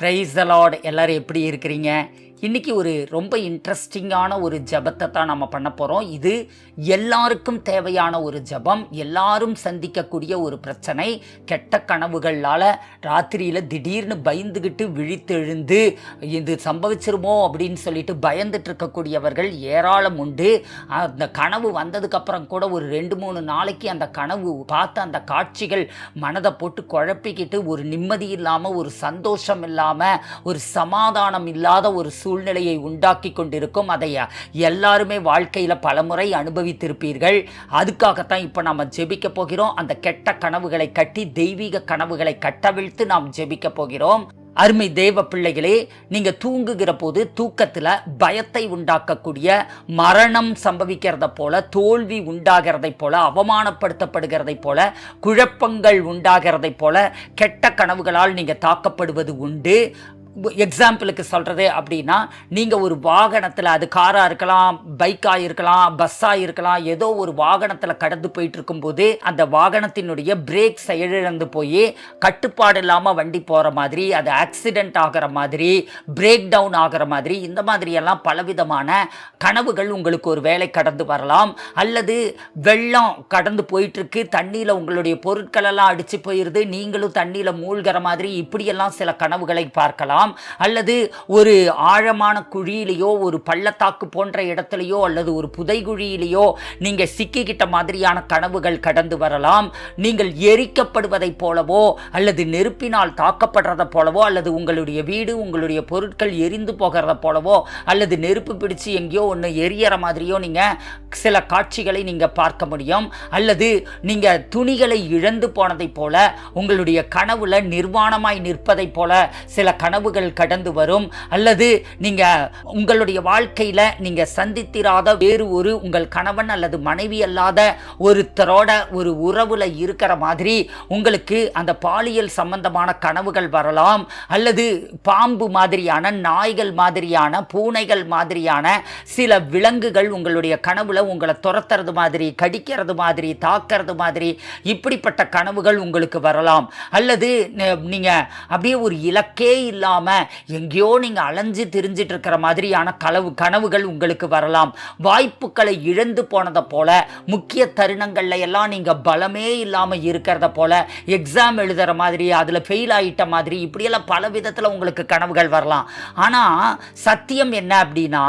Price Lord எல்லாரும் எப்படி இருக்கிறீங்க? இன்னைக்கு ஒரு ரொம்ப இன்ட்ரெஸ்டிங்கான ஒரு ஜெபத்தை தான் நம்ம பண்ண போகிறோம் இது எல்லாருக்கும் தேவையான ஒரு ஜெபம். எல்லாரும் சந்திக்கக்கூடிய ஒரு பிரச்சனை. கெட்ட கனவுகளால் ராத்திரியில் திடீர்னு பயந்துக்கிட்டு விழித்தெழுந்து இது சம்பவிச்சிருமோ? அப்படின்னு சொல்லிட்டு பயந்துட்டு இருக்கக்கூடியவர்கள் ஏராளம் உண்டு. அந்த கனவு வந்ததுக்கப்புறம் கூட ஒரு ரெண்டு மூணு நாளைக்கு அந்த கனவு பார்த்த அந்த காட்சிகள் மனதை போட்டு குழப்பிக்கிட்டு ஒரு நிம்மதி இல்லாமல் ஒரு சந்தோஷம் இல்லாமல் ஒரு சமாதானம் இல்லாத ஒரு சூழ்நிலையை உண்டாக்கி கொண்டிருக்கும். அதை எல்லாருமே வாழ்க்கையில் பலமுறை அனுபவித்திருப்பீர்கள். அதுக்காகத்தான் இப்போ நம்ம ஜெபிக்க போகிறோம். அந்த கெட்ட கனவுகளை கட்டி தெய்வீக கனவுகளை கட்டவிழ்த்து நாம் ஜெபிக்க போகிறோம். அருமை தேவ பிள்ளைகளே நீங்க தூங்குகிற போது தூக்கத்துல பயத்தை உண்டாக்கக்கூடிய மரணம் சம்பவிக்கிறத போல தோல்வி உண்டாகிறதை போல அவமானப்படுத்தப்படுகிறதை போல குழப்பங்கள் உண்டாகிறதை போல கெட்ட கனவுகளால் நீங்க தாக்கப்படுவது உண்டு. எக்ஸாம்பிளுக்கு சொல்கிறது அப்படின்னா நீங்கள் ஒரு வாகனத்தில் அது காராக இருக்கலாம் பைக்காக இருக்கலாம் பஸ்ஸாக இருக்கலாம் ஏதோ ஒரு வாகனத்தில் கடந்து போயிட்டு இருக்கும்போது அந்த வாகனத்தினுடைய பிரேக் செயலிழந்து போய் கட்டுப்பாடு இல்லாமல் வண்டி போகிற மாதிரி அது ஆக்சிடெண்ட் ஆகிற மாதிரி பிரேக் டவுன் ஆகிற மாதிரி இந்த மாதிரியெல்லாம் பலவிதமான கனவுகள் உங்களுக்கு ஒரு வேலை கடந்து வரலாம். அல்லது வெள்ளம் கடந்து போயிட்டுருக்கு தண்ணியில் உங்களுடைய பொருட்களெல்லாம் அடித்து போயிடுது நீங்களும் தண்ணியில் மூழ்கிற மாதிரி இப்படியெல்லாம் சில கனவுகளை பார்க்கலாம். இருக்கலாம் அல்லது ஒரு ஆழமான குழியிலேயோ ஒரு பள்ளத்தாக்கு போன்ற இடத்துலையோ அல்லது ஒரு புதைகுழியிலேயோ நீங்கள் சிக்கிக்கிட்ட மாதிரியான கனவுகள் கடந்து வரலாம். நீங்கள் எரிக்கப்படுவதைப் போலவோ அல்லது நெருப்பினால் தாக்கப்படுறத போலவோ அல்லது உங்களுடைய வீடு உங்களுடைய பொருட்கள் எரிந்து போகிறத போலவோ அல்லது நெருப்பு பிடிச்சு எங்கேயோ ஒன்று எரியற மாதிரியோ நீங்கள் சில காட்சிகளை நீங்கள் பார்க்க முடியும். அல்லது நீங்கள் துணிகளை இழந்து போனதைப் போல உங்களுடைய கனவுல நிர்வாணமாய் நிற்பதைப் போல சில கனவு கனவுகள் கடந்து வரும். அல்லது நீங்க உங்களுடைய வாழ்க்கையில நீங்க சந்தித்திராத வேறு ஒரு உங்கள் கணவன் அல்லது மனைவி அல்லாத ஒருத்தரோட ஒரு உறவுல இருக்கிற மாதிரி உங்களுக்கு அந்த பாலியல் சம்பந்தமான கனவுகள் வரலாம். அல்லது பாம்பு மாதிரியான நாய்கள் மாதிரியான பூனைகள் மாதிரியான சில விலங்குகள் உங்களுடைய கனவுல உங்களை துரத்துறது மாதிரி கடிக்கிறது மாதிரி தாக்கிறது மாதிரி இப்படிப்பட்ட கனவுகள் உங்களுக்கு வரலாம். அல்லது நீங்க அப்படியே ஒரு இலக்கே இல்லாம இல்லாமல் எங்கேயோ நீங்கள் அலைஞ்சு திரிஞ்சிட்டு இருக்கிற மாதிரியான கனவு கனவுகள் உங்களுக்கு வரலாம். வாய்ப்புகளை இழந்து போனதை போல முக்கிய தருணங்கள்ல எல்லாம் நீங்கள் பலமே இல்லாமல் இருக்கிறத போல எக்ஸாம் எழுதுகிற மாதிரி அதில் ஃபெயில் ஆகிட்ட மாதிரி இப்படியெல்லாம் பல விதத்தில் உங்களுக்கு கனவுகள் வரலாம். ஆனால் சத்தியம் என்ன அப்படின்னா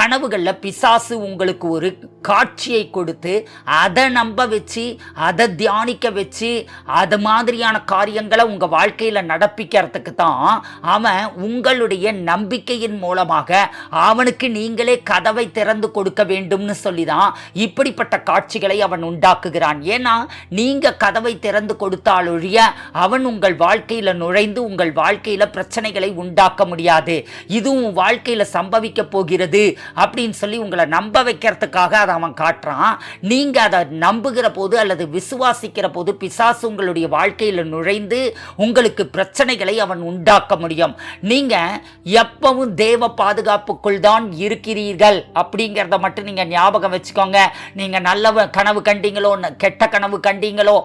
கனவுகளில் பிசாசு உங்களுக்கு ஒரு காட்சியை கொடுத்து அதை நம்ப வச்சு அதை தியானிக்க வச்சு அது மாதிரியான காரியங்களை உங்கள் வாழ்க்கையில் நடப்பிக்கிறதுக்கு தான் அவன் உங்களுடைய நம்பிக்கையின் மூலமாக அவனுக்கு நீங்களே கதவை திறந்து கொடுக்க வேண்டும்னு சொல்லி தான் இப்படிப்பட்ட காட்சிகளை அவன் உண்டாக்குகிறான். ஏன்னா நீங்க கதவை திறந்து கொடுத்தாலொழிய அவன் உங்கள் வாழ்க்கையில நுழைந்து உங்கள் வாழ்க்கையில பிரச்சனைகளை உண்டாக்க முடியாது. இதுவும் வாழ்க்கையில சம்பவிக்க போகிறது அப்படின்னு சொல்லி உங்களை நம்ப வைக்கிறதுக்காக அதை அவன் காட்டுறான். நீங்க அதை நம்புகிற போது அல்லது விசுவாசிக்கிற போது பிசாசு உங்களுடைய வாழ்க்கையில் நுழைந்து உங்களுக்கு பிரச்சனைகளை அவன் உண்டாக்க முடியும். நீங்கள் எப்பவும் தேவ பாதுகாப்புக்குள் தான் இருக்கிறீர்கள். அப்படிங்கிறத மட்டும் நீங்கள் ஞாபகம் வச்சுக்கோங்க. நீங்கள் நல்ல கனவு கண்டீங்களோ கெட்ட கனவு கண்டீங்களோ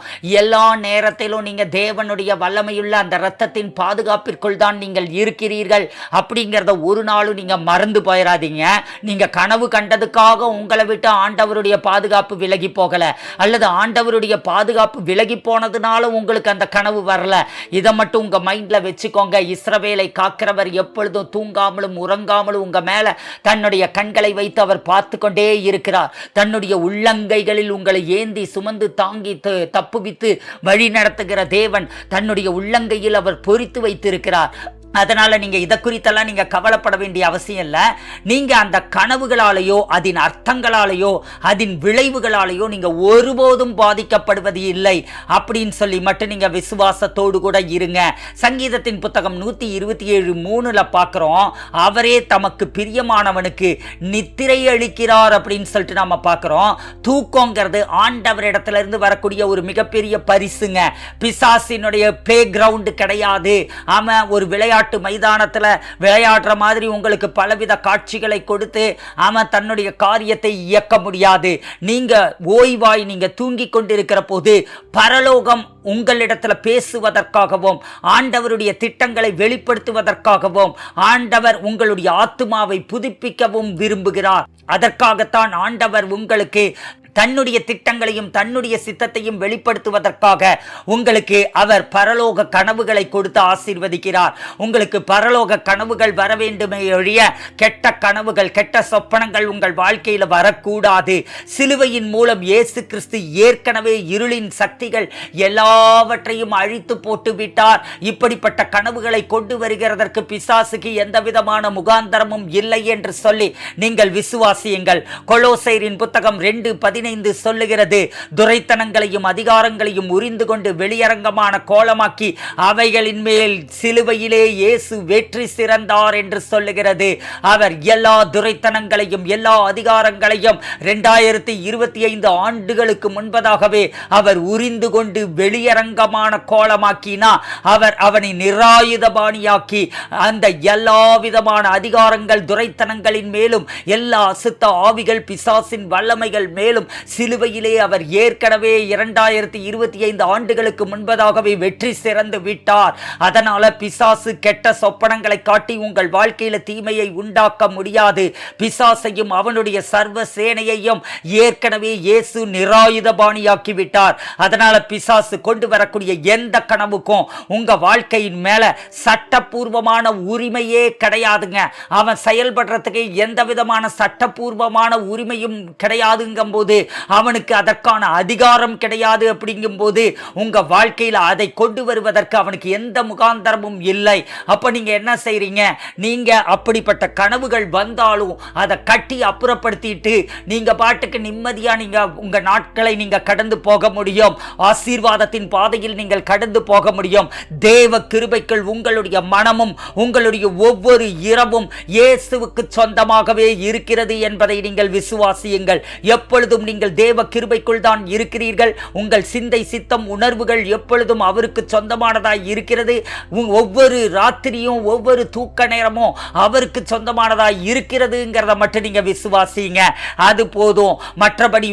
எல்லா நேரத்திலும் நீங்கள் தேவனுடைய வல்லமையுள்ள அந்த இரத்தத்தின் பாதுகாப்பிற்குள் தான் நீங்கள் இருக்கிறீர்கள். அப்படிங்கிறத ஒரு நாளும் நீங்கள் மறந்து போயிடாதீங்க நீங்கள் கனவு கண்டதுக்காக உங்களை விட்டு ஆண்டவருடைய பாதுகாப்பு விலகி போகலை. அல்லது ஆண்டவருடைய பாதுகாப்பு விலகி போனதுனால உங்களுக்கு அந்த கனவு வரல. இதை மட்டும் உங்கள் மைண்டில் வச்சுக்கோங்க. இஸ்ரவேலை காக்கிறவர் எப்பொழுதும் தூங்காமலும் உறங்காமலும் உங்க மேல தன்னுடைய கண்களை வைத்து அவர் பார்த்து கொண்டே இருக்கிறார். தன்னுடைய உள்ளங்கைகளில் உங்களை ஏந்தி சுமந்து தாங்கி தப்புவித்து வழி நடத்துகிற தேவன் தன்னுடைய உள்ளங்கையில் அவர் பொறித்து வைத்திருக்கிறார். அதனால் நீங்கள் இதை குறித்தெல்லாம் நீங்கள் கவலைப்பட வேண்டிய அவசியம் இல்லை. நீங்கள் அந்த கனவுகளாலேயோ அதன் அர்த்தங்களாலேயோ அதன் விளைவுகளாலேயோ நீங்கள் ஒருபோதும் பாதிக்கப்படுவது இல்லை அப்படின்னு சொல்லி மட்டும் நீங்கள் விசுவாசத்தோடு கூட இருங்க. சங்கீதத்தின் புத்தகம் நூற்றி இருபத்தி ஏழு மூணில் பார்க்குறோம். அவரே தமக்கு பிரியமானவனுக்கு நித்திரை அளிக்கிறார் அப்படின்னு சொல்லிட்டு நம்ம பார்க்குறோம். தூக்கங்கிறது ஆண்டவரிடத்துலேருந்து வரக்கூடிய ஒரு மிகப்பெரிய பரிசுங்க. பிசாசினுடைய பிளே கிரவுண்டு கிடையாது. ஆமாம் ஒரு விளையாட்டு விளையாட்டு மைதானத்தில் விளையாடுற மாதிரி உங்களுக்கு பலவித காட்சிகளை கொடுத்து அவன் தன்னுடைய காரியத்தை இயக்க முடியாது. நீங்க ஓய்வாய் நீங்க தூங்கி கொண்டிருக்கிற போது பரலோகம் உங்களிடத்துல பேசுவதற்காகவும் ஆண்டவருடைய திட்டங்களை வெளிப்படுத்துவதற்காகவும் ஆண்டவர் உங்களுடைய ஆத்மாவை புதுப்பிக்கவும் விரும்புகிறார். அதற்காகத்தான் ஆண்டவர் உங்களுக்கு தன்னுடைய திட்டங்களையும் தன்னுடைய சித்தத்தையும் வெளிப்படுத்துவதற்காக உங்களுக்கு அவர் பரலோக கனவுகளை கொடுத்து ஆசீர்வதிக்கிறார். உங்களுக்கு பரலோக கனவுகள் வர வேண்டுமே ஒழிய கெட்ட கனவுகள் கெட்ட சொப்பனங்கள் உங்கள் வாழ்க்கையில் வரக்கூடாது. சிலுவையின் மூலம் இயேசு கிறிஸ்து ஏற்கனவே இருளின் சக்திகள் எல்லாவற்றையும் அழித்து போட்டு விட்டார். இப்படிப்பட்ட கனவுகளை கொண்டு வருகிறதற்கு பிசாசுக்கு எந்த விதமான முகாந்தரமும் இல்லை என்று சொல்லி நீங்கள் விசுவாசியுங்கள். கொலோசைரின் புத்தகம் ரெண்டு பதினைந்து சொல்லுகிறது. துரைத்தனங்களையும் அதிகாரங்களையும் உரிந்து கொண்டு வெளியரங்கமான கோலமாக்கி அவைகளின் மேல் சிலுவையிலே இயேசு வெற்றி சிறந்தார் என்று சொல்லுகிறது. அவர் எல்லா துரைத்தனங்களையும் எல்லா அதிகாரங்களையும் ரெண்டாயிரத்தி இருபத்தி ஐந்து ஆண்டுகளுக்கு முன்பதாகவே அவர் உரிந்து கொண்டு வெளியரங்கமான கோலமாக்கினா அவர் அவனை நிராயுதபாணியாக்கி அந்த எல்லா விதமான அதிகாரங்கள் துரைத்தனங்களின் மேலும் எல்லா அசுத்த ஆவிகள் பிசாசின் வல்லமைகள் மேலும் சிலுவையிலே அவர் ஏற்கனவே இரண்டாயிரத்தி இருபத்தி ஐந்து ஆண்டுகளுக்கு முன்பதாகவே வெற்றி சிறந்து விட்டார். அதனால பிசாசு கெட்ட சொப்பனங்களை காட்டி உங்கள் வாழ்க்கையில தீமையை உண்டாக்க முடியாது. பிசாசையும் அவனுடைய சர்வ சேனையையும் ஏற்கனவே இயேசு நிராயுதபாணியாக்கி விட்டார். அதனால பிசாசு கொண்டு வரக்கூடிய எந்த கனவுக்கும் உங்க வாழ்க்கையின் மேல சட்டப்பூர்வமான உரிமையே கிடையாதுங்க. அவன் செயல்படுறதுக்கு எந்த விதமான சட்டப்பூர்வமான உரிமையும் கிடையாதுங்கும் போது அவனுக்கு அதற்கான அதிகாரம் கிடையாது அப்படிங்கும் போது உங்க வாழ்க்கையில் அதை கொண்டு வருவதற்கு அவனுக்கு எந்த முகாந்தரமும் இல்லை. அப்ப நீங்க என்ன செய்றீங்க? நீங்க அப்படிப்பட்ட கனவுகள் வந்தாலும் அதை கட்டி அப்புறப்படுத்திட்டு நீங்க பாட்டுக்கு நிம்மதியா நீங்க உங்க நாட்களை நீங்க கடந்து போக முடியும். ஆசீர்வாதத்தின் பாதையில் நீங்கள் கடந்து போக முடியும். தேவ கிருபைக்குள் உங்களுடைய மனமும் உங்களுடைய ஒவ்வொரு இரவும் இயேசுவுக்கு சொந்தமாகவே இருக்கிறது என்பதை நீங்கள் விசுவாசியுங்கள். எப்பொழுதும் நீங்கள் தேவ கிருபைக்குள் தான் இருக்கிறீர்கள். உங்கள் சிந்தை சித்தம் உணர்வுகள் எப்பொழுதும் அவருக்கு சொந்தமானதாய் இருக்கிறது. ஒவ்வொரு ராத்திரியும் ஒவ்வொரு தூக்க நேரமும் அவருக்கு சொந்தமானதாய் இருக்கிறதுங்கிறத மட்டும் நீங்கள் விசுவாசிங்க. அது போதும். மற்றபடி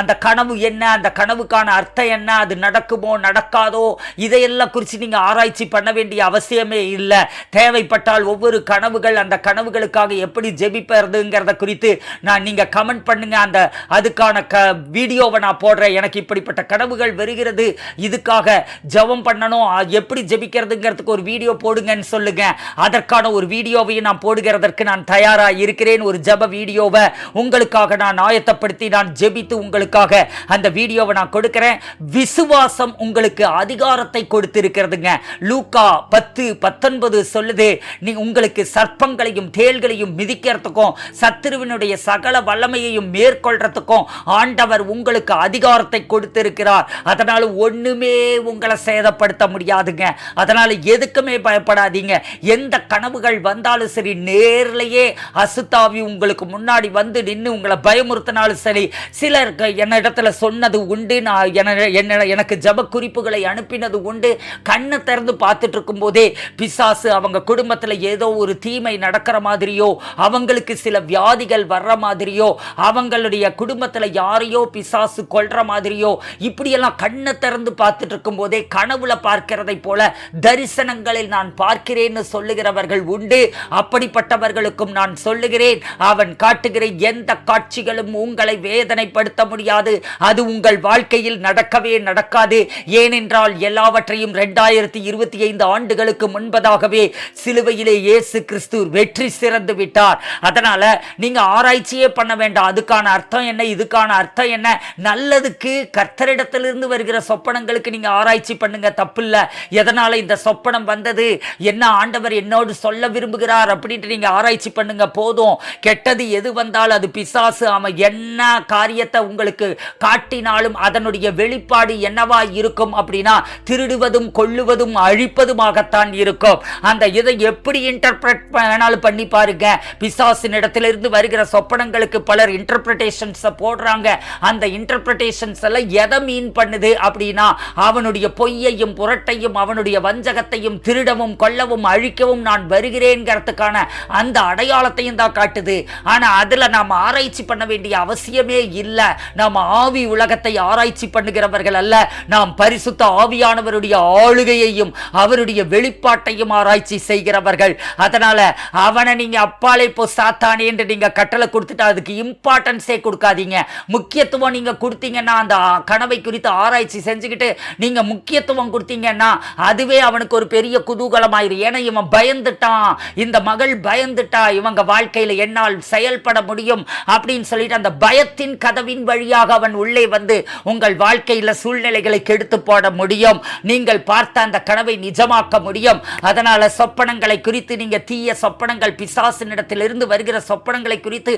அந்த கனவு என்ன அந்த கனவுக்கான அர்த்தம் என்ன அது நடக்குமோ நடக்காதோ இதையெல்லாம் குறித்து நீங்கள் ஆராய்ச்சி பண்ண வேண்டிய அவசியமே இல்லை. தேவைப்பட்டால் ஒவ்வொரு கனவுகள் அந்த கனவுகளுக்காக எப்படி ஜெபிப்பதுங்கிறத குறித்து நான் நீங்கள் கமெண்ட் பண்ணுங்க. அந்த அதுக்கான க வீடியோவை நான் போடுறேன். எனக்கு இப்படிப்பட்ட கனவுகள் வருகிறது. இதுக்காக ஜெபம் பண்ணணும். எப்படி ஜெபிக்கிறதுங்கிறதுக்கு ஒரு வீடியோ போடுங்கன்னு சொல்லுங்க. அதற்கான ஒரு வீடியோவையும் நான் போடுகிறதற்கு நான் தயாராக இருக்கிறேன். ஒரு ஜெப வீடியோவை உங்களுக்காக நான் ஆயத்தப்படுத்தி நான் ஜெபித்து உங்களுக்காக அந்த வீடியோவை நான் கொடுக்கிறேன். விசுவாசம் உங்களுக்கு அதிகாரத்தை கொடுத்திருக்கிறதுங்க. லூக்கா பத்து பத்தொன்பது சொல்லுது நீ உங்களுக்கு சர்ப்பங்களையும் தேள்களையும் மிதிக்கிறதுக்கும் சத்துருவினுடைய சகல வல்லமையையும் மேற்கொள்றதுக்கும் ஆண்டவர் உங்களுக்கு அதிகாரத்தை கொடுத்திருக்கிறார். அதனால் ஒண்ணுமே உங்களை சேதப்படுத்த முடியாதுங்க. அதனால எதுக்குமே பயப்படாதீங்க. எந்த கனவுகள் வந்தாலும் சரி நேர்லயே அசுத்தாவி உங்களுக்கு முன்னாடி வந்து நின்று உங்களை பயமுறுத்தினாலும் சரி சிலர் என்ன என்னிடத்துல சொன்னது உண்டு. நான் என்ன- எனக்கு ஜப குறிப்புகளை அனுப்பினது உண்டு. கண்ணை திறந்து பார்த்துட்டு இருக்கும் போதே பிசாசு அவங்க குடும்பத்துல ஏதோ ஒரு தீமை நடக்கிற மாதிரியோ அவங்களுக்கு சில வியாதிகள் வர்ற மாதிரியோ அவங்களுடைய குடும்பத்தில் யாரையோ பிசாசு கொல்ற மாதிரியோ இப்படியெல்லாம் கண்ணை திறந்து பார்த்துட்டு இருக்கும் போதே கனவுல பார்க்கிறதை போல தரிசனங்களில் நான் பார்க்கிறேன்னு சொல்லுகிறவர்கள் உண்டு. அப்படிப்பட்டவர்களுக்கும் நான் சொல்லுகிறேன் அவன் காட்டுகிற எந்த காட்சிகளும் உங்களை வேதனைப்படுத்த முடியாது. அது உங்கள் வாழ்க்கையில் நடக்கவே நடக்காது. ஏனென்றால் எல்லாவற்றையும் ரெண்டாயிரத்தி இருபத்தி ஐந்து ஆண்டுகளுக்கு முன்பதாகவே சிலுவையிலே இயேசு கிறிஸ்து வெற்றி சிறந்து விட்டார். அதனால நீங்க ஆராய்ச்சியே பண்ண வேண்டாம். அதுக்கான அர்த்தம் என்ன? இதுக்கான அர்த்தம் என்ன? நல்லதுக்கு கர்த்தரிடத்திலிருந்து வருகிற சொப்பனங்களுக்கு நீங்க ஆராய்ச்சி பண்ணுங்க தப்பில்லை. எதனால இந்த சொப்பனம் வந்தது? என்ன ஆண்டவர் என்னோடு சொல்ல விரும்புகிறார் அப்படின்ட்டு நீங்க ஆராய்ச்சி பண்ணுங்க போதும். கெட்டது எது வந்தால் அது பிசாசு. அவன் என்ன காரியத்தை உங்களுக்கு காட்டினாலும் அதனுடைய வெளிப்பாடு என்னவா இருக்கும் அப்படின்னா திருடுவதும் கொள்ளுவதும் அழிப்பதுமாகத்தான் இருக்கும். அந்த இதை எப்படி இன்டர்பிரட் வேணாலும் பண்ணி பாருங்க. பிசாசின் இடத்திலிருந்து வருகிற சொப்பனங்களுக்கு பலர் இன்டர்பிரட்டேஷன்ஸ் போடுறாங்க அந்த இன்டர்பிரிட்டேஷன்ஸ் எல்லாம் எதை மீன் பண்ணுது அப்படின்னா அவனுடைய பொய்யையும் புரட்டையும் அவனுடைய வஞ்சகத்தையும் திருடவும் கொல்லவும் அழிக்கவும் நான் வருகிறேங்கிறதுக்கான அந்த அடையாளத்தையும் தான் காட்டுது. ஆனா அதுல நாம் ஆராய்ச்சி பண்ண வேண்டிய அவசியமே இல்லை. நாம் ஆவி உலகத்தை ஆராய்ச்சி பண்ணுகிறவர்கள் அல்ல. நாம் நாம் பரிசுத்த ஆவியானவருடைய ஆளுகையையும் அவருடைய வெளிப்பாட்டையும் ஆராய்ச்சி செய்கிறவர்கள். அதனால அவனை நீங்க அப்பாலே போ சாத்தானே என்று நீங்க கட்டளை கொடுத்துட்டு அதுக்கு இம்பார்ட்டன்ஸே கொடுக்காதீங்க. முக்கியத்துவம் நீங்க கொடுத்தீங்கன்னா அந்த கனவை குறித்து ஆராய்ச்சி செஞ்சுக்கிட்டு நீங்க முக்கியத்துவம் கொடுத்தீங்கன்னா அதுவே அவனுக்கு ஒரு பெரிய குதூகலமாயிரு. ஏன்னா இவன் பயந்துட்டான். இந்த மகள் பயந்துட்டா இவங்க வாழ்க்கையில என்னால் செயல்பட முடியும் அப்படின்னு சொல்லிட்டு அந்த பயத்தின் கதவின் வழியாக அவன் உள்ளே வந்து உங்கள் வாழ்க்கையில சூழ்நிலைகளை கெடுத்து போட முடியும். நீங்கள் பார்த்த அந்த கனவை நிஜமாக்க முடியும். அதனால சொப்பனங்களை குறித்து நீங்க தீய சொப்பனங்கள் பிசாசினிடத்திலிருந்து வருகிற சொப்பனங்களை குறித்து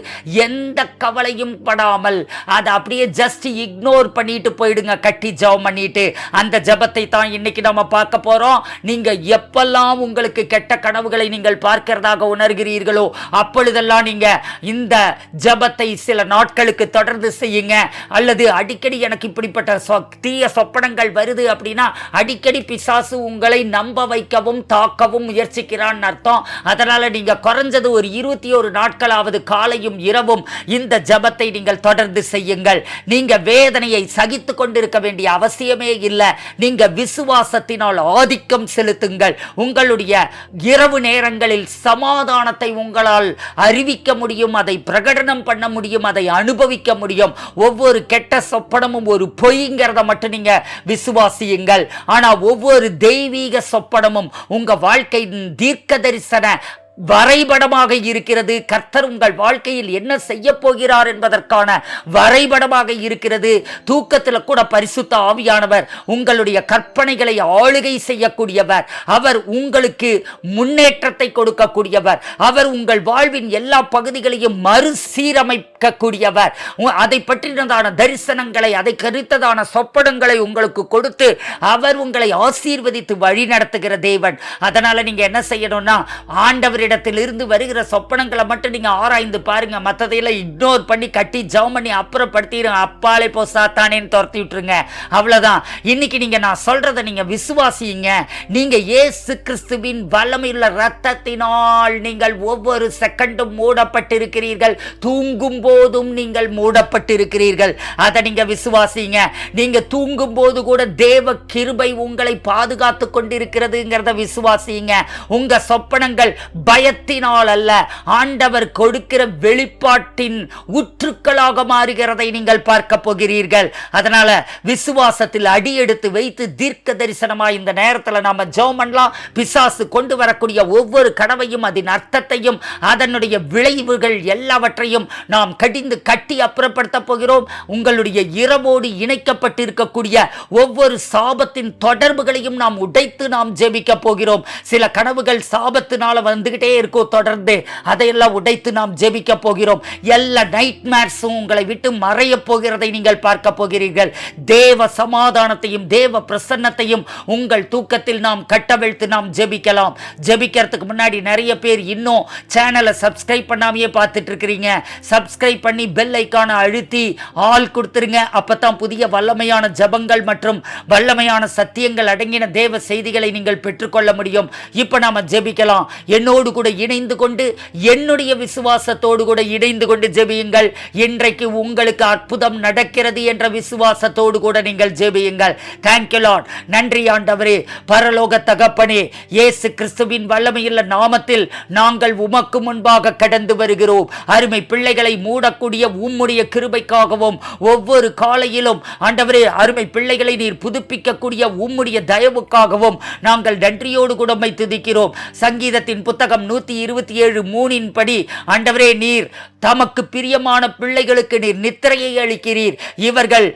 எந்த கவலையும் படாமல் அதை அப்படியே ஜஸ்ட் இக்னோர் பண்ணிட்டு போயிடுங்க கட்டி ஜபம் பண்ணிட்டு. அந்த ஜெபத்தை தான் இன்னைக்கு நம்ம பார்க்க போறோம். நீங்க எப்பெல்லாம் உங்களுக்கு கெட்ட கனவுகளை நீங்கள் பார்க்கிறதாக உணர்கிறீர்களோ அப்பொழுதெல்லாம் நீங்க இந்த ஜபத்தை சில நாட்களுக்கு தொடர்ந்து செய்யுங்க. அல்லது அடிக்கடி எனக்கு இப்படிப்பட்ட சொ- தீய சொப்பனங்கள் வருது அப்படின்னா அடிக்கடி பிசாசு உங்களை நம்ப வைக்கவும் தாக்கவும் முயற்சிக்கிறான்னு அர்த்தம். அதனால நீங்க குறைஞ்சது ஒரு இருபத்தி ஒரு நாட்களாவது காலையும் இரவும் இந்த ஜெபத்தை நீங்கள் தொடர்ந்து செய்யுங்கள். நீங்க வேதனையை சகித்து கொண்டிருக்க வேண்டிய அவசியமே இல்லை. நீங்க விசுவாசத்தினால் ஆதிக்கம் செலுத்துங்கள். உங்களுடைய இரவு நேரங்களில் சமாதானத்தை உங்களால் அறிவிக்க முடியும் அதை பிரகடனம் பண்ண முடியும் அதை அனுபவிக்க முடியும். ஒவ்வொரு கெட்ட சொப்பனமும் ஒரு பொய்ங்கிறத மட்டும் நீங்க விசுவாசியுங்கள். ஆனா ஒவ்வொரு தெய்வீக சொப்பனமும் உங்க வாழ்க்கையின் தீர்க்க தரிசன வரைபடமாக இருக்கிறது. கர்த்தர் உங்கள் வாழ்க்கையில் என்ன செய்ய போகிறார் என்பதற்கான வரைபடமாக இருக்கிறது. தூக்கத்தில் கூட பரிசுத்த ஆவியானவர் உங்களுடைய கற்பனைகளை ஆளுகை செய்யக்கூடியவர். அவர் உங்களுக்கு முன்னேற்றத்தை கொடுக்கக்கூடியவர். அவர் உங்கள் வாழ்வின் எல்லா பகுதிகளையும் மறுசீரமைக்கக்கூடியவர். உ- அதை பற்றினதான தரிசனங்களை அதை கருத்ததான சொப்படங்களை உங்களுக்கு கொடுத்து அவர் உங்களை ஆசீர்வதித்து வழி நடத்துகிற தேவன். அதனால நீங்க என்ன செய்யணும்னா ஆண்டவர் ஆண்டவரிடத்திலிருந்து வருகிற சொப்பனங்களை மட்டும் நீங்க ஆராய்ந்து பாருங்க. மற்றதையெல்லாம் இக்னோர் பண்ணி கட்டி ஜெபம் பண்ணி அப்புறப்படுத்திடுங்க அப்பாலே போ சாத்தானேன்னு துரத்தி விட்டுருங்க. அவ்வளவுதான். இன்னைக்கு நீங்க நான் சொல்றதை நீங்க விசுவாசியுங்க. நீங்க இயேசு கிறிஸ்துவின் வல்லமையுள்ள ரத்தத்தினால் நீங்கள் ஒவ்வொரு செகண்டும் மூடப்பட்டிருக்கிறீர்கள். தூங்கும் போதும் நீங்கள் மூடப்பட்டிருக்கிறீர்கள். அதை நீங்க விசுவாசிங்க நீங்க தூங்கும் போது கூட தேவ கிருபை உங்களை பாதுகாத்து கொண்டிருக்கிறதுங்கிறத விசுவாசிங்க உங்க சொப்பனங்கள் பயத்தினால் அல்ல ஆண்டவர் கொடுக்கிற வெளிப்பாட்டின் உற்றுக்களாக மாறுகிறதை நீங்கள் பார்க்க போகிறீர்கள். அதனால விசுவாசத்தில் அடி எடுத்து வைத்து தீர்க்க தரிசனமா இந்த நேரத்தில் நாம ஜெபம் பண்ணலாம். பிசாசு கொண்டு வரக்கூடிய ஒவ்வொரு கனவையும் அதன் அர்த்தத்தையும் அதனுடைய விளைவுகள் எல்லாவற்றையும் நாம் கடிந்து கட்டி அப்புறப்படுத்த போகிறோம். உங்களுடைய இரவோடு இணைக்கப்பட்டிருக்கக்கூடிய ஒவ்வொரு சாபத்தின் தொடர்புகளையும் நாம் உடைத்து நாம் ஜெபிக்க போகிறோம். சில கனவுகள் சாபத்தினால வந்துகிட்டு இருக்கும் தொடர்ந்து. அதையெல்லாம் உடைத்து நாம் ஜெபிக்க போகிறோம். எல்லா நைட்மேர்ஸும் உங்களை விட்டு மறைய போகிறதை நீங்கள் பார்க்க போகிறீர்கள். தேவ சமாதானத்தையும் தேவ பிரசன்னத்தையும் உங்கள் தூக்கத்தில் நாம் கட்டவிழ்த்து நாம் ஜெபிக்கலாம். ஜெபிக்கிறதுக்கு முன்னாடி நிறைய பேர் இன்னும் சேனலை சப்ஸ்கிரைப் பண்ணாமையே பார்த்துட்டு இருக்கிறீங்க சப்ஸ்கிரைப் பண்ணி பெல் ஐக்கானை அழுத்தி ஆள் கொடுத்துருங்க. அப்பதான் புதிய வல்லமையான ஜெபங்கள் மற்றும் வல்லமையான சத்தியங்கள் அடங்கின தேவ செய்திகளை நீங்கள் பெற்றுக்கொள்ள முடியும். இப்போ நாம ஜெபிக்கலாம். என்னோடு கூட இணைந்து கொண்டு என்னுடைய விசுவாசத்தோடு கூட இணைந்து கொண்டு ஜெபியுங்கள். இன்றைக்கு உங்களுக்கு அற்புதம் நடக்கிறது என்ற விசுவாசத்தோடு கூட நீங்கள் ஜெபியுங்கள். தேங்க்யூ லார்ட் நன்றி ஆண்டவரே. பரலோக தகப்பனே இயேசு கிறிஸ்துவின் வல்லமையுள்ள நாமத்தில் நாங்கள் உமக்கு முன்பாக கடந்து வருகிறோம். அருமை பிள்ளைகளை மூடக்கூடிய உம்முடைய கிருபைக்காகவும் ஒவ்வொரு காலையிலும் ஆண்டவரே அருமை பிள்ளைகளை நீர் புதுப்பிக்கக்கூடிய உம்முடைய தயவுக்காகவும் நாங்கள் நன்றியோடு கூட துதிக்கிறோம். சங்கீதத்தின் புத்தகம் சங்கீதம் நூத்தி இருபத்தி ஏழு மூணின் படி ஆண்டவரே நீர் தமக்கு பிரியமான பிள்ளைகளுக்கு நீர் நித்திரையை அளிக்கிறீர். இவர்கள்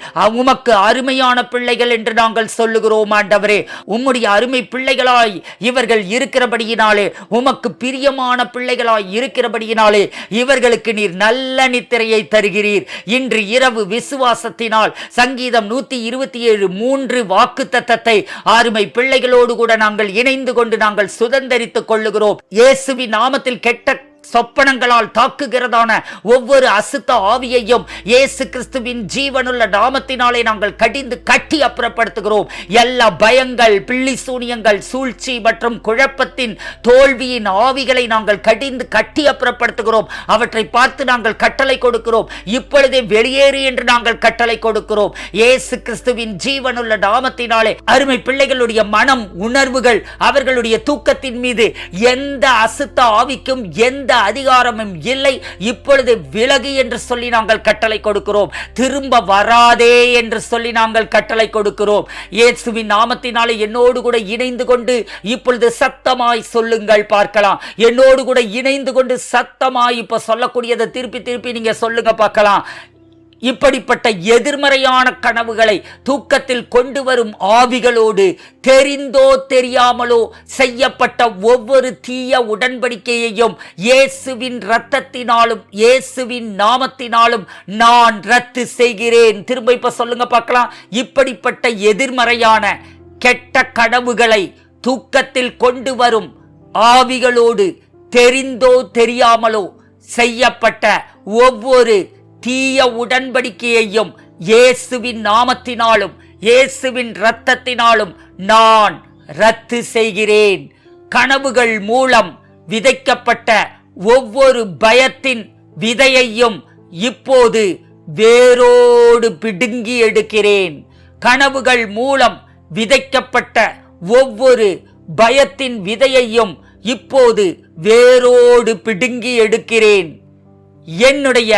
உமக்கு அருமையான பிள்ளைகள் என்று நாங்கள் சொல்லுகிறோம் ஆண்டவரே. உம்முடைய அருமை பிள்ளைகளாய் இவர்கள் இருக்கிறபடியினாலே உமக்கு பிரியமான பிள்ளைகளாய் இருக்கிறபடியினாலே இவர்களுக்கு நீர் நல்ல நித்திரையை தருகிறீர். இன்று இரவு விசுவாசத்தினால் சங்கீதம் நூத்தி இருபத்தி ஏழு மூன்று வாக்கு தத்தத்தை அருமை பிள்ளைகளோடு கூட நாங்கள் இணைந்து கொண்டு நாங்கள் சுதந்திரித்துக் கொள்ளுகிறோம். இயேசுவின் நாமத்தில் கெட்ட சொப்பனங்களால் தாக்குகிறதான ஒவ்வொரு அசுத்த ஆவியையும் இயேசு கிறிஸ்துவின் ஜீவனுள்ள நாமத்தினாலே நாங்கள் கடிந்து கட்டி அப்புறப்படுத்துகிறோம். எல்லா பயங்கள் பிள்ளி சூனியங்கள் சூழ்ச்சி மற்றும் குழப்பத்தின் தோல்வியின் ஆவிகளை நாங்கள் கடிந்து கட்டி அப்புறப்படுத்துகிறோம். அவற்றை பார்த்து நாங்கள் கட்டளை கொடுக்கிறோம். இப்பொழுதே வெளியேறு என்று நாங்கள் கட்டளை கொடுக்கிறோம். இயேசு கிறிஸ்துவின் ஜீவனுள்ள நாமத்தினாலே அருமை பிள்ளைகளுடைய மனம் உணர்வுகள் அவர்களுடைய தூக்கத்தின் மீது எந்த அசுத்த ஆவிக்கும் எந்த அதிகாரமும் இல்லை. இப்பொழுது விலகு என்று சொல்லி நாங்கள் கட்டளை கொடுக்கிறோம். திரும்ப வராதே என்று சொல்லி நாங்கள் கட்டளை கொடுக்கிறோம். இயேசுவின் நாமத்தினாலே என்னோடு கூட இணைந்து கொண்டு இப்பொழுது சத்தமாய் சொல்லுங்கள் பார்க்கலாம். என்னோடு கூட இணைந்து கொண்டு சத்தமாய் இப்ப சொல்லக்கூடியதை திருப்பி திருப்பி நீங்க சொல்லுங்க பார்க்கலாம். இப்படிப்பட்ட எதிர்மறையான கனவுகளை தூக்கத்தில் கொண்டு வரும் ஆவிகளோடு தெரிந்தோ தெரியாமலோ செய்யப்பட்ட ஒவ்வொரு தீய உடன்படிக்கையையும் இயேசுவின் இரத்தத்தினாலும் இயேசுவின் நாமத்தினாலும் நான் ரத்து செய்கிறேன். திரும்ப இப்ப சொல்லுங்க பார்க்கலாம். இப்படிப்பட்ட எதிர்மறையான கெட்ட கனவுகளை தூக்கத்தில் கொண்டு வரும் ஆவிகளோடு தெரிந்தோ தெரியாமலோ செய்யப்பட்ட ஒவ்வொரு தீய உடன்படிக்கையையும் இயேசுவின் நாமத்தினாலும் இயேசுவின் இரத்தத்தினாலும் நான் ரத்து செய்கிறேன். கனவுகள் மூலம் விதைக்கப்பட்ட ஒவ்வொரு பயத்தின் விதையையும் இப்போது வேரோடு பிடுங்கி எடுக்கிறேன். கனவுகள் மூலம் விதைக்கப்பட்ட ஒவ்வொரு பயத்தின் விதையையும் இப்போது வேரோடு பிடுங்கி எடுக்கிறேன். என்னுடைய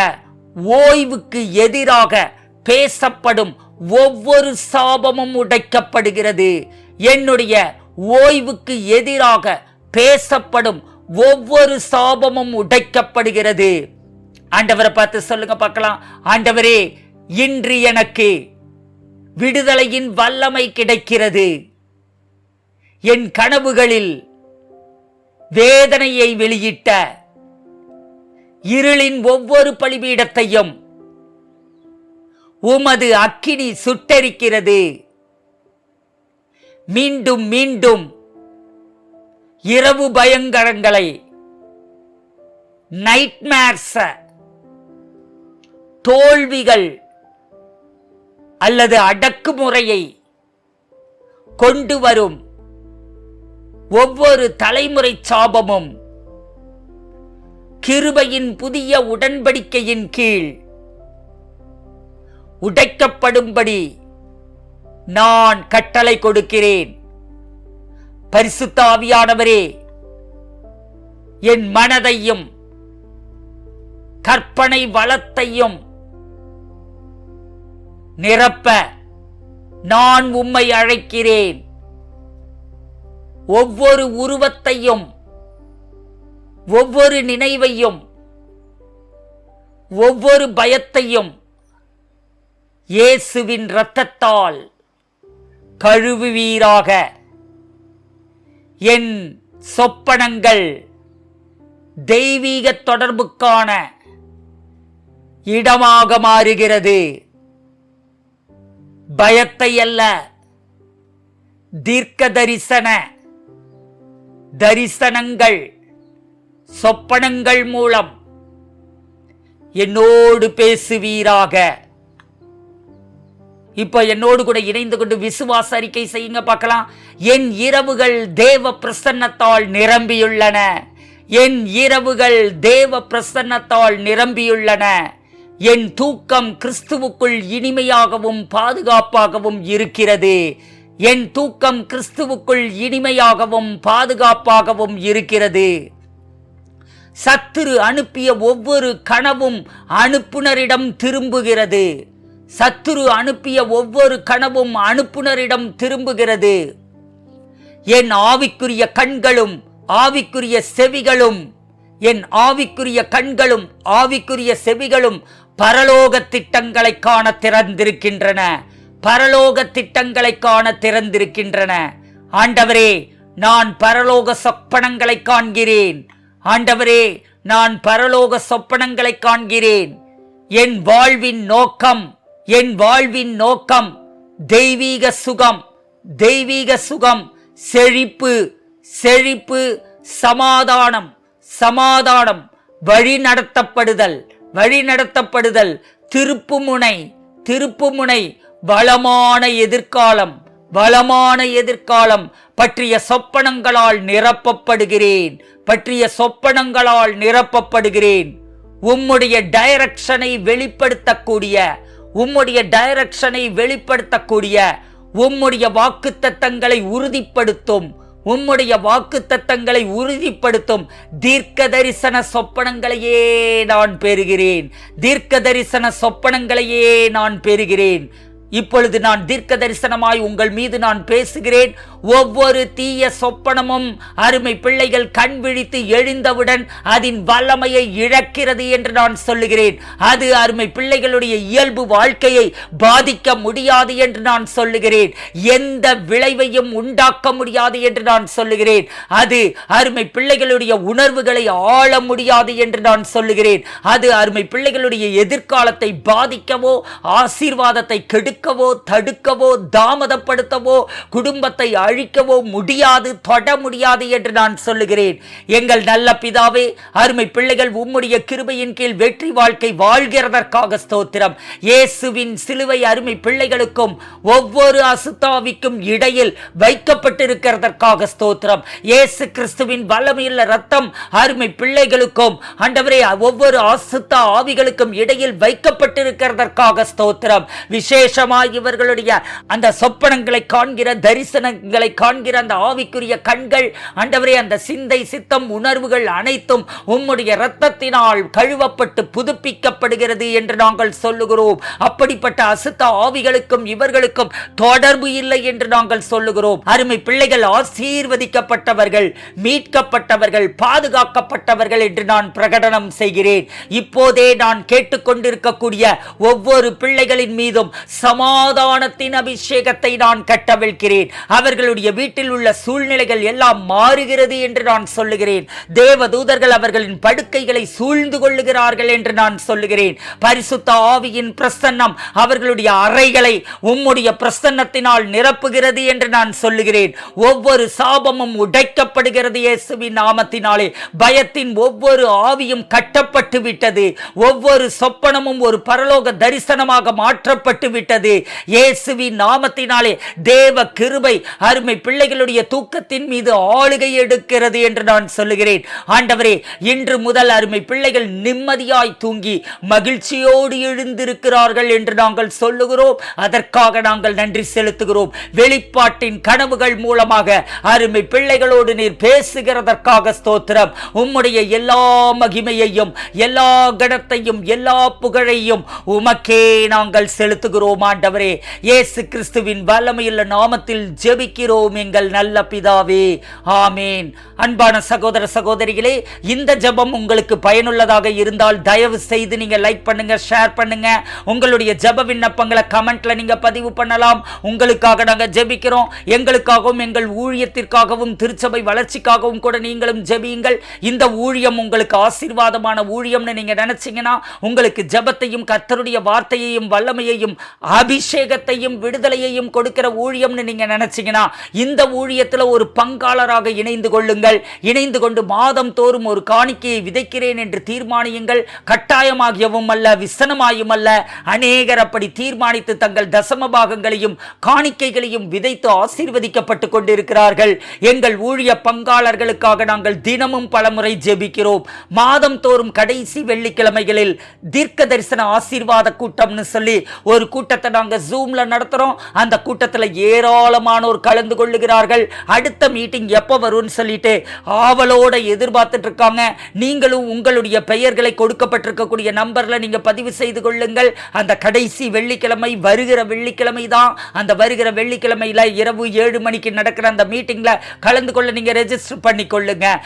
ஓய்வுக்கு எதிராக பேசப்படும் ஒவ்வொரு சாபமும் உடைக்கப்படுகிறது. என்னுடைய ஓய்வுக்கு எதிராக பேசப்படும் ஒவ்வொரு சாபமும் உடைக்கப்படுகிறது. ஆண்டவரை பார்த்து சொல்லுங்க பார்க்கலாம். ஆண்டவரே இன்று எனக்கு விடுதலையின் வல்லமை கிடைக்கிறது. என் கனவுகளில் வேதனையை வெளியிட்ட இருளின் ஒவ்வொரு பலிபீடத்தையும் உமது அக்கினி சுட்டரிக்கிறது. மீண்டும் மீண்டும் இரவு பயங்கரங்களை நைட்மேர்ஸ தோல்விகள் அல்லது அடக்குமுறையை கொண்டு வரும் ஒவ்வொரு தலைமுறை சாபமும் கிருபையின் புதிய உடன்படிக்கையின் கீழ் உடைக்கப்படும்படி நான் கட்டளை கொடுக்கிறேன். பரிசுத்தாவியானவரே என் மனதையும் கற்பனை வளத்தையும் நிரப்ப நான் உம்மை அழைக்கிறேன். ஒவ்வொரு உருவத்தையும் ஒவ்வொரு நினைவையும் ஒவ்வொரு பயத்தையும் இயேசுவின் இரத்தத்தால் கழுவுவீராக. என் சொப்பனங்கள் தெய்வீக தொடர்புக்கான இடமாக மாறுகிறது. பயத்தை அல்ல தீர்க்க தரிசன தரிசனங்கள். சொப்பனங்கள் மூலம். என்னோடு பேசுவீராக. இப்போ என்னோடு கூட இணைந்து கொண்டு விசுவாச அறிக்கை செய்யுங்க பார்க்கலாம். என் இரவுகள் தேவ பிரசன்னத்தால் நிரம்பியுள்ளன. என் இரவுகள் தேவ பிரசன்னத்தால் நிரம்பியுள்ளன. என் தூக்கம் கிறிஸ்துவுக்குள் இனிமையாகவும் பாதுகாப்பாகவும் இருக்கிறது. என் தூக்கம் கிறிஸ்துவுக்குள் இனிமையாகவும் பாதுகாப்பாகவும் இருக்கிறது. சத்துரு அனுப்பிய ஒவ்வொரு கனவும் அனுப்புனரிடம் திரும்புகிறது. சத்துரு அனுப்பிய ஒவ்வொரு கனவும் அனுப்புனரிடம் திரும்புகிறது. என் ஆவிக்குரிய கண்களும் ஆவிக்குரிய செவிகளும் என் ஆவிக்குரிய கண்களும் ஆவிக்குரிய செவிகளும் பரலோக திட்டங்களை காண திறந்திருக்கின்றன. பரலோக திட்டங்களை காண திறந்திருக்கின்றன. ஆண்டவரே நான் பரலோக சொப்பனங்களை காண்கிறேன். ஆண்டவரே நான் பரலோக சொப்பனங்களை காண்கிறேன். என் வாழ்வின் நோக்கம் என் வாழ்வின் நோக்கம் தெய்வீக சுகம் தெய்வீக சுகம் செழிப்பு செழிப்பு சமாதானம் சமாதானம் வழி நடத்தப்படுதல் வழி நடத்தப்படுதல் திருப்புமுனை திருப்புமுனை வளமான எதிர்காலம். வளமான எதிர்காலம் பற்றிய சொப்பனங்களால் நிரப்பப்படுகிறேன். பற்றிய சொப்பனங்களால் நிரப்பப்படுகிறேன். உம்முடைய டைரக்ஷனை வெளிப்படுத்தக்கூடிய உம்முடைய டைரக்ஷனை வெளிப்படுத்தக்கூடிய உம்முடைய வாக்குத்தத்தங்களை உறுதிப்படுத்தும் உம்முடைய வாக்குத்தத்தங்களை உறுதிப்படுத்தும் தீர்க்க தரிசன சொப்பனங்களையே நான் பெறுகிறேன். தீர்க்க தரிசன சொப்பனங்களையே நான் பெறுகிறேன். இப்பொழுது நான் தீர்க்க தரிசனமாய் உங்கள் மீது நான் பேசுகிறேன். ஒவ்வொரு தீய சொப்பனமும் அருமை பிள்ளைகள் கண் விழித்து எழுந்தவுடன் அதன் வல்லமையை இழக்கிறது என்று நான் சொல்லுகிறேன். அது அருமை பிள்ளைகளுடைய இயல்பு வாழ்க்கையை பாதிக்க முடியாது என்று நான் சொல்லுகிறேன். எந்த விளைவையும் உண்டாக்க முடியாது என்று நான் சொல்லுகிறேன். அது அருமை பிள்ளைகளுடைய உணர்வுகளை ஆள முடியாது என்று நான் சொல்லுகிறேன். அது அருமை பிள்ளைகளுடைய எதிர்காலத்தை பாதிக்கவோ ஆசீர்வாதத்தை கெடுக்க தடுக்கவோ தடுக்கவோ தாமதப்படுத்தவோ குடும்பத்தை அழிக்கவோ முடியாது தொட முடியாது என்று நான் சொல்லுகிறேன். எங்கள் நல்ல பிதாவே அருமை பிள்ளைகள் உம்முடைய கிருபையின் கீழ் வெற்றி வாழ்க்கை வாழ்கிறதற்காக ஸ்தோத்திரம். இயேசுவின் சிலுவை அருமை பிள்ளைகளுக்கும் ஒவ்வொரு அசுத்தாவிக்கும் இடையில் வைக்கப்பட்டிருக்கிறதற்காக ஸ்தோத்திரம். இயேசு கிறிஸ்துவின் வல்லமையுள்ள ரத்தம் அருமை பிள்ளைகளுக்கும் ஆண்டவரே ஒவ்வொரு அசுத்த ஆவிகளுக்கும் இடையில் வைக்கப்பட்டிருக்கிறதற்காக ஸ்தோத்திரம். விசேஷம் விசேஷமாய் இவர்களுடைய அந்த சொப்பனங்களை காண்கிற தரிசனங்களை காண்கிற அந்த ஆவிக்குரிய கண்கள் ஆண்டவரே அந்த சிந்தை சித்தம் உணர்வுகள் அனைத்தும் உம்முடைய இரத்தத்தினால் கழுவப்பட்டு புதுப்பிக்கப்படுகிறது என்று நாங்கள் சொல்லுகிறோம். அப்படிப்பட்ட அசுத்த ஆவிகளுக்கும் இவர்களுக்கும் தொடர்பு இல்லை என்று நாங்கள் சொல்லுகிறோம். அருமை பிள்ளைகள் ஆசீர்வதிக்கப்பட்டவர்கள் மீட்கப்பட்டவர்கள் பாதுகாக்கப்பட்டவர்கள் என்று நான் பிரகடனம் செய்கிறேன். இப்போதே நான் கேட்டுக்கொண்டிருக்கக்கூடிய ஒவ்வொரு பிள்ளைகளின் மீதும் சமாதானத்தின் அபிஷேகத்தை நான் கட்டவிழ்கிறேன் அவர்களுடைய வீட்டில் உள்ள சூழ்நிலைகள் எல்லாம் மாறுகிறது என்று நான் சொல்லுகிறேன். தேவ தூதர்கள் அவர்களின் படுக்கைகளை சூழ்ந்து கொள்ளுகிறார்கள் என்று நான் சொல்லுகிறேன். பரிசுத்த ஆவியின் பிரசன்னம் அவர்களுடைய அறைகளை உம்முடைய பிரசன்னத்தினால் நிரப்புகிறது என்று நான் சொல்லுகிறேன். ஒவ்வொரு சாபமும் உடைக்கப்படுகிறது இயேசுவின் நாமத்தினாலே. பயத்தின் ஒவ்வொரு ஆவியும் கட்டப்பட்டு விட்டது ஒவ்வொரு சொப்பனமும் ஒரு பரலோக தரிசனமாக மாற்றப்பட்டு விட்டது இயேசுவின் நாமத்தினாலே தேவ கிருபை அருமை பிள்ளைகளுடைய தூக்கத்தின் மீது ஆளுகை எடுக்கிறது என்று நான் சொல்லுகிறேன். ஆண்டவரே இன்று முதல் அருமை பிள்ளைகள் நிம்மதியாய் தூங்கி மகிழ்ச்சியோடு எழுந்திருக்கிறார்கள் என்று நாங்கள் சொல்லுகிறோம். அதற்காக நாங்கள் நன்றி செலுத்துகிறோம். வெளிப்பாட்டின் கனவுகள் மூலமாக அருமை பிள்ளைகளோடு நீர் பேசுகிறதற்காக ஸ்தோத்திரம். உம்முடைய எல்லா மகிமையையும் எல்லா கணத்தையும் எல்லா புகழையும் உமக்கே நாங்கள் செலுத்துகிறோம். ஆண்டவரே இயேசு கிறிஸ்துவின் வல்லமையுள்ள நாமத்தில் ஜெபிக்கிறோம் எங்கள் நல்ல பிதாவே. ஆமேன். அன்பான சகோதர சகோதரிகளே இந்த ஜெபம் உங்களுக்கு பயனுள்ளதாக இருந்தால் தயவு செய்து நீங்க லைக் பண்ணுங்க ஷேர் பண்ணுங்க. உங்களுடைய ஜப விண்ணப்பங்களை கமெண்ட்ல நீங்க பதிவு பண்ணலாம். உங்களுக்காக நாங்க ஜெபிக்கிறோம். எங்களுக்காகவும் எங்கள் ஊழியத்திற்காகவும் திருச்சபை வளர்ச்சிக்காகவும் கூட நீங்களும் ஜெபியுங்கள். இந்த ஊழியம் உங்களுக்கு ஆசீர்வாதமான ஊழியம்னு நீங்க நினைச்சீங்கன்னா உங்களுக்கு ஜெபத்தையும் கர்த்தருடைய வார்த்தையையும் வல்லமையையும் அபிஷேகத்தையும் விடுதலையையும் கொடுக்கிற ஊழியம்னு நீங்க நினைச்சீங்கன்னா இந்த ஊழியத்துல ஒரு பங்காளராக இணைந்து கொள்ளுங்கள். இணைந்து கொண்டு மாதம் தோறும் ஒரு காணிக்கையை விதைக்கிறேன் என்று தீர்மானியுங்கள். கட்டாயமாகியவும் அல்ல விசனமாயும் அல்ல. அநேகர் அப்படி தீர்மானித்து தங்கள் தசம பாகங்களையும் காணிக்கைகளையும் விதைத்து ஆசீர்வதிக்கப்பட்டு கொண்டிருக்கிறார்கள். எங்கள் ஊழிய பங்காளர்களுக்காக நாங்கள் தினமும் பலமுறை ஜெபிக்கிறோம். மாதம் தோறும் கடைசி வெள்ளிக்கிழமைகளில் தீர்க்க தரிசன ஆசீர்வாத கூட்டம்னு சொல்லி ஒரு கூட்டத்தை நாங்கள் ஜூமில் நடத்துகிறோம் அந்த கூட்டத்தில் ஏராளமானோர் கலந்து கொள்ளுகிறார்கள். அடுத்த மீட்டிங் எப்போ வரும்னு சொல்லிட்டு ஆவலோட எதிர்பார்த்துட்டு இருக்காங்க. நீங்களும் உங்களுடைய பெயர்களை கொடுக்கப்பட்டிருக்கக்கூடிய நம்பரில் நீங்கள் பதிவு செய்து கொள்ளுங்கள். அந்த கடைசி வெள்ளிக்கிழமை வருகிற வெள்ளிக்கிழமை தான். அந்த வருகிற வெள்ளிக்கிழமையில் இரவு ஏழு மணிக்கு நடக்கிற அந்த மீட்டிங்கில் கலந்து கொள்ள நீங்கள் ரெஜிஸ்டர் பண்ணி கொள்ளுங்கள்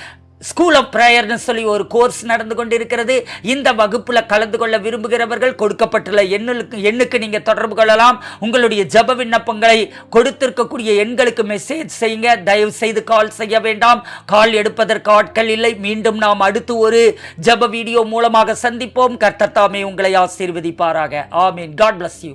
ஸ்கூல் ஆஃப் ப்ரேயர்னு சொல்லி ஒரு கோர்ஸ் நடந்து கொண்டிருக்கிறது. இந்த வகுப்பில் கலந்து கொள்ள விரும்புகிறவர்கள் கொடுக்கப்பட்டுள்ள எண்ணுக்கு எண்ணுக்கு நீங்கள் தொடர்பு கொள்ளலாம். உங்களுடைய ஜெப விண்ணப்பங்களை கொடுத்திருக்கக்கூடிய எண்களுக்கு மெசேஜ் செய்யுங்க. தயவு செய்து கால் செய்ய வேண்டாம். கால் எடுப்பதற்கு ஆட்கள் இல்லை. மீண்டும் நாம் அடுத்து ஒரு ஜெப வீடியோ மூலமாக சந்திப்போம். கர்த்தர் தாமே உங்களை ஆசீர்வதிப்பாராக. ஆமீன். God bless you